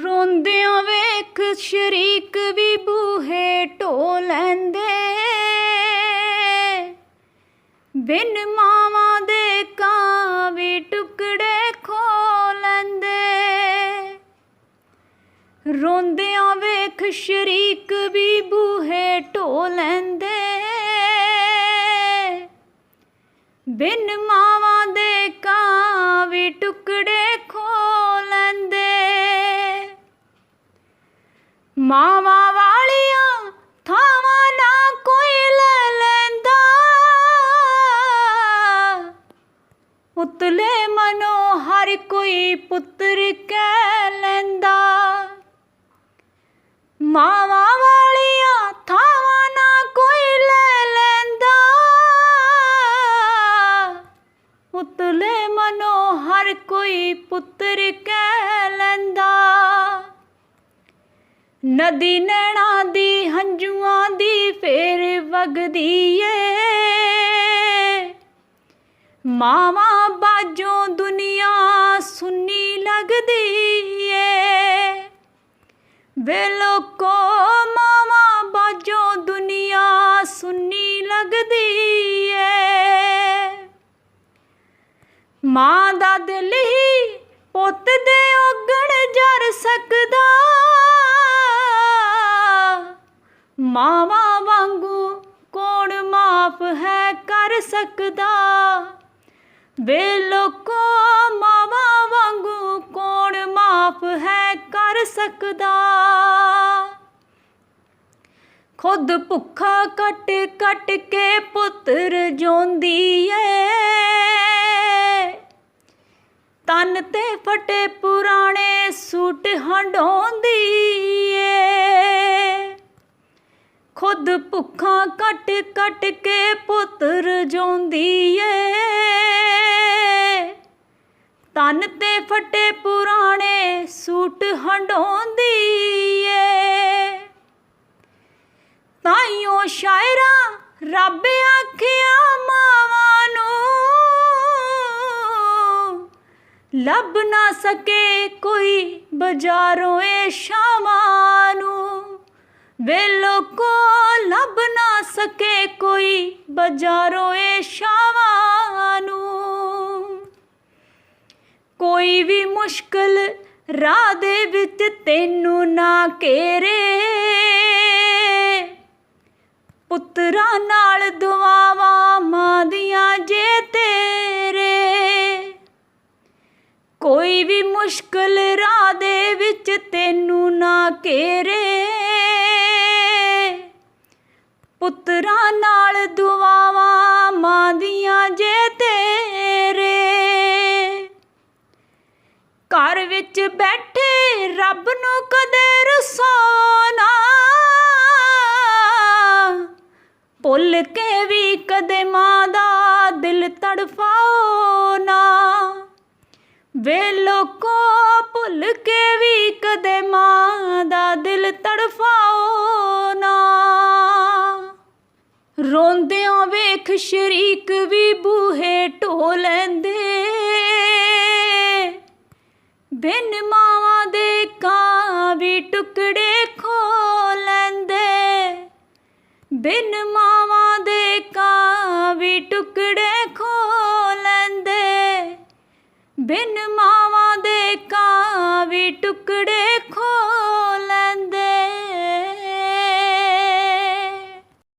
ਰੋਂਦਿਆਂ ਵੇਖ ਸ਼ਰੀਕ ਵੀ ਬੂਹੇ ਢੋ ਲੈਂਦੇ। ਬਿਨ ਮਾਵਾਂ ਦੇ ਕਾਂ ਵੀ ਟੁਕੜੇ ਖੋ ਲੈਂਦੇ। ਰੋਂਦਿਆਂ ਵੇਖ ਸ਼ਰੀਕ ਵੀ ਬੂਹੇ ਢੋ ਲੈਂਦੇ। ਬਿਨ ਮਾਵਾਂ ਦੇ ਕਾਂ ਮਾਵਾਂ ਵਾਲੀਆਂ ਥਾਵਾਂ ਨਾ ਕੋਈ ਲੈ ਲੈਂਦਾ। ਉਤਲੇ ਮਨੋ ਹਰ ਕੋਈ ਪੁੱਤਰ ਕਹਿ ਲੈਂਦਾ। ਮਾਵਾਂ ਵਾਲੀਆਂ ਥਾਵਾਂ ਨਾ ਕੋਈ ਲੈ ਲੈਂਦਾ। ਉਤਲੇ ਮਨੋ ਹਰ ਕੋਈ ਪੁੱਤਰ ਕਹਿ ਲੈਂਦਾ। ਨਦੀ ਨੈਣਾ ਦੀ ਹੰਝੂਆਂ ਦੀ ਫੇਰ ਵਗਦੀ ਏ। ਮਾਵਾਂ ਬਾਜੋਂ ਦੁਨੀਆ ਸੁੰਨੀ ਲੱਗਦੀ ਏ। ਵੇ ਲੋਕੋ, ਮਾਵਾਂ ਬਾਜੋਂ ਦੁਨੀਆ ਸੁੰਨੀ ਲੱਗਦੀ ਏ। ਮਾਂ ਦਾ ਦਿਲ ਹੀ ਪੁੱਤ ਦੇ ਔਗਣ ਜਰ ਸਕਦਾ। ਮਾਵਾਂ ਵਾਂਗੂ ਕੌਣ ਮਾਫ ਹੈ ਕਰ ਸਕਦਾ? ਵੇ ਲੋਕੋ, ਮਾਵਾਂ ਵਾਂਗੂ ਕੌਣ ਮਾਫ ਹੈ ਕਰ ਸਕਦਾ? ਖੁਦ ਭੁੱਖਾ ਕੱਟ ਕੱਟ ਕੇ ਪੁੱਤਰ ਜੋਂਦੀ ਏ। ਤਨ ਤੇ ਫਟੇ ਪੁਰਾਣੇ ਸੂਟ ਹੰਡਾਉਂਦੀ ਖੁਦ ਭੁੱਖਾਂ ਕੱਟ ਕੱਟ ਕੇ ਪੁੱਤਰ ਜੋਂਦੀ ਏ। ਤਨ ਤੇ ਫਟੇ ਪੁਰਾਣੇ ਸੂਟ ਹੰਡਾਉਂਦੀ ਏ। ਤਾਈਓ ਸ਼ਾਇਰਾ ਰੱਬ ਆਖਿਆ ਮਾਵਾਂ ਨੂੰ, ਲੱਭ ਨਾ ਸਕੇ ਕੋਈ ਬਾਜ਼ਾਰੋਂ ਏ ਸ਼ਾਮਾਂ ਨੂੰ। ਵੇ ਲੋਕੋ, ਲੱਭ ਨਾ ਸਕੇ ਕੋਈ ਬਾਜ਼ਾਰੋਂ ਏ ਸ਼ਾਮਾਂ ਨੂੰ। ਕੋਈ ਵੀ ਮੁਸ਼ਕਲ ਰਾਹ ਦੇ ਵਿੱਚ ਤੈਨੂੰ ਨਾ ਘੇਰੇ। ਪੁੱਤਰਾਂ ਨਾਲ ਦੁਆਵਾਂ ਮਾਂ ਦੀਆਂ ਜੇ ਤੇਰੇ। ਕੋਈ ਵੀ ਮੁਸ਼ਕਲ ਰਾਹ ਦੇ ਵਿੱਚ ਤੈਨੂੰ ਨਾ ਘੇਰੇ। ਵਿੱਚ ਬੈਠੇ ਰੱਬ ਨੂੰ ਕਦੇ ਰਸਾਉਣਾ ਭੁੱਲ ਕੇ ਵੀ ਕਦੇ ਮਾਂ ਦਾ ਦਿਲ ਤੜਫਾਓ ਨਾ ਵੇ ਲੋਕੋ, ਭੁੱਲ ਕੇ ਵੀ ਕਦੇ ਮਾਂ ਦਾ ਦਿਲ ਤੜਫਾਓ ਨਾ ਰੋਂਦਿਆਂ ਵੇਖ ਸ਼ਰੀਕ ਵੀ ਬੂਹੇ ਢੋ ਲੈਂਦੇ ਬਿਨ ਮਾਵਾਂ ਦੇ ਕਾਂ ਵੀ ਟੁਕੜੇ ਖੋ ਲੈਂਦੇ। ਬਿਨ ਮਾਵਾਂ ਦੇ ਕਾਂ ਵੀ ਟੁਕੜੇ ਖੋ ਲੈਂਦੇ। ਬਿਨ ਮਾਂ